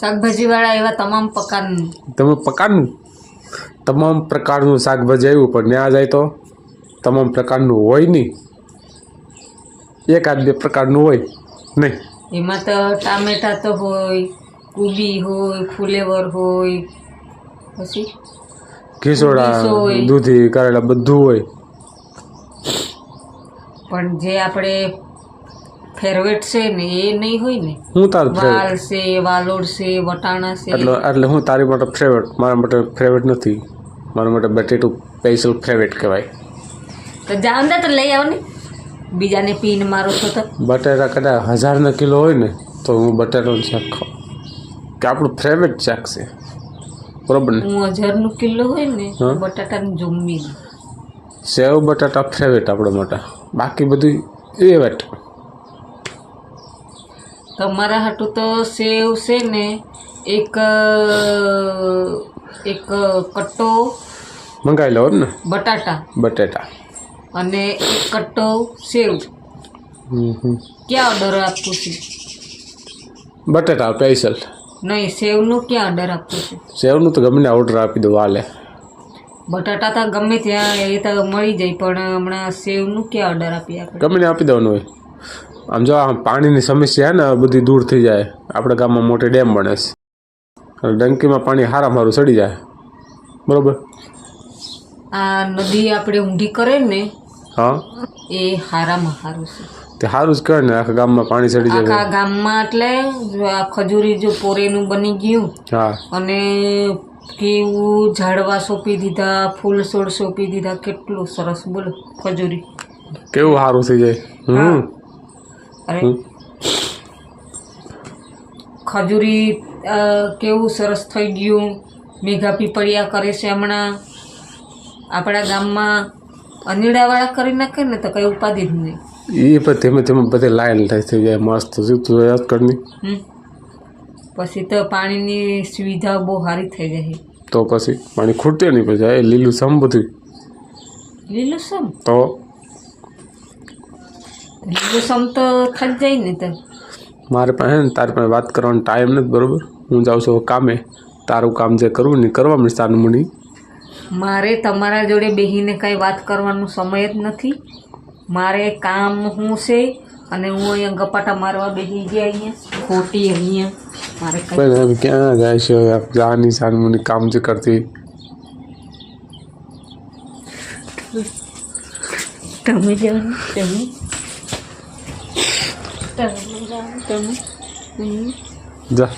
શાકભાજીવાળા એવા તમામ પ્રકારનું. તમામ પ્રકારનું? તમામ પ્રકારનું શાકભાજી આવ્યું પણ ત્યાં જાય તો તમામ પ્રકારનું હોય નહીં. એકાદ બે પ્રકારનું હોય નહીં. એમાં તો ટામેટા તો હોય કુબી હોય ફુલેવર હોય પછી ખીસોડા. દૂધી કરેલા બધું હોય. પણ જે આપણે ફેરવેટ છે ને એ નહીં હોય ને? હું તાર વાલ છે વાલોડ છે વટાણા છે. એટલે એટલે હું તારી માટે ફેવરેટ મારા માટે ફેવરેટ નથી. મારા માટે બટેટું સ્પેશિયલ ફેવરેટ કહેવાય. તો ને તો લઈ આવો ને. બીજાને પીન મારો છો તો. બટેટા કદાચ હજારના કિલો હોય ને તો હું બટેટાનું શાક ખાઉં કે આપણું ફેવરેટ શાક છે. બરોબર ને? હું હજારનું કિલો હોય ને. બટાટાનું જમવી સેવ બટાટા ફેવરેટ આપણા માટે. બાકી બધું એ વેટ તમારા હાટું તો સેવ છે ને એક એક કટ્ટો મંગાવી લો એમ ને? બટાટા. બટેટા. અને એક કટ્ટો સેવ. ક્યાં ઓર્ડર આપું છે? બટેટા સ્પેશિયલ નહીં સેવનું ક્યાં ઓર્ડર આપું છે? સેવનું તો ગમે ઓર્ડર આપી દઉં હાલે. બટાટા તો ગમે ત્યાં એ તો મળી જાય પણ હમણાં સેવનું ક્યાં ઓર્ડર આપી આપણે? ગમે આપી દેવાનું હોય. આમ જો આમ પાણીની સમસ્યા ને બધી દૂર થઈ જાય. આપણા ગામમાં મોટી ડેમ બને છે. ડંકીમાં પાણી હારા મારું ચડી જાય. બરોબર? આ નદી આપણે ઊંડી કરે ને હા? એ હારામાં હારું છે. તે સારું જ કહે ને આખા ગામમાં પાણી ચડી જાય આખા ગામમાં એટલે આ ખજૂરી જો પોરેનું બની ગયું હા. અને કેવું ઝાડવા સોંપી દીધા ફૂલ છોડ સોંપી દીધા કેટલું સરસ બોલો ખજૂરી. કેવું સારું થઈ જાય? હમ. અરે. ખજૂરી કેવું સરસ થઈ ગયું? મેઘા પીપળિયા કરે છે હમણાં. આપણા ગામમાં અનીડાવાળા કરી નાખે ને તો કઈ ઉપાધિ જ નહીં. એ પણ ધીમે ધીમે બધે લાઈન થઈ થઈ જાય મસ્ત તું યાદ કરની પછી તો પાણીની સુવિધા બહુ સારી થઈ જાય તો પછી પાણી ખૂટે નહીં પછી એ લીલું સમ બધું લીલુંસમ તો લીલુંસમ તો થઈ જાય ને તે. મારે પાસે ને તારી પાસે વાત કરવાનો ટાઈમ નથી બરોબર? હું જાઉં છું કામે. તારું કામ જે કરવું ને કરવા મળે તારું મળી મારે તમારા જોડે બેહીને કાંઈ વાત કરવાનો સમય જ નથી. મારે કામ શું છે અને હું અહીંયા ગપાટા મારવા બેસી ગયા અહીંયા. ખોટી અહીંયા. મારે પણ ક્યાં જાય છે જાની સાનમુની કામ જે કરતી. તમે જવાનું તમે. તમે જવાનું તમે હમ. જા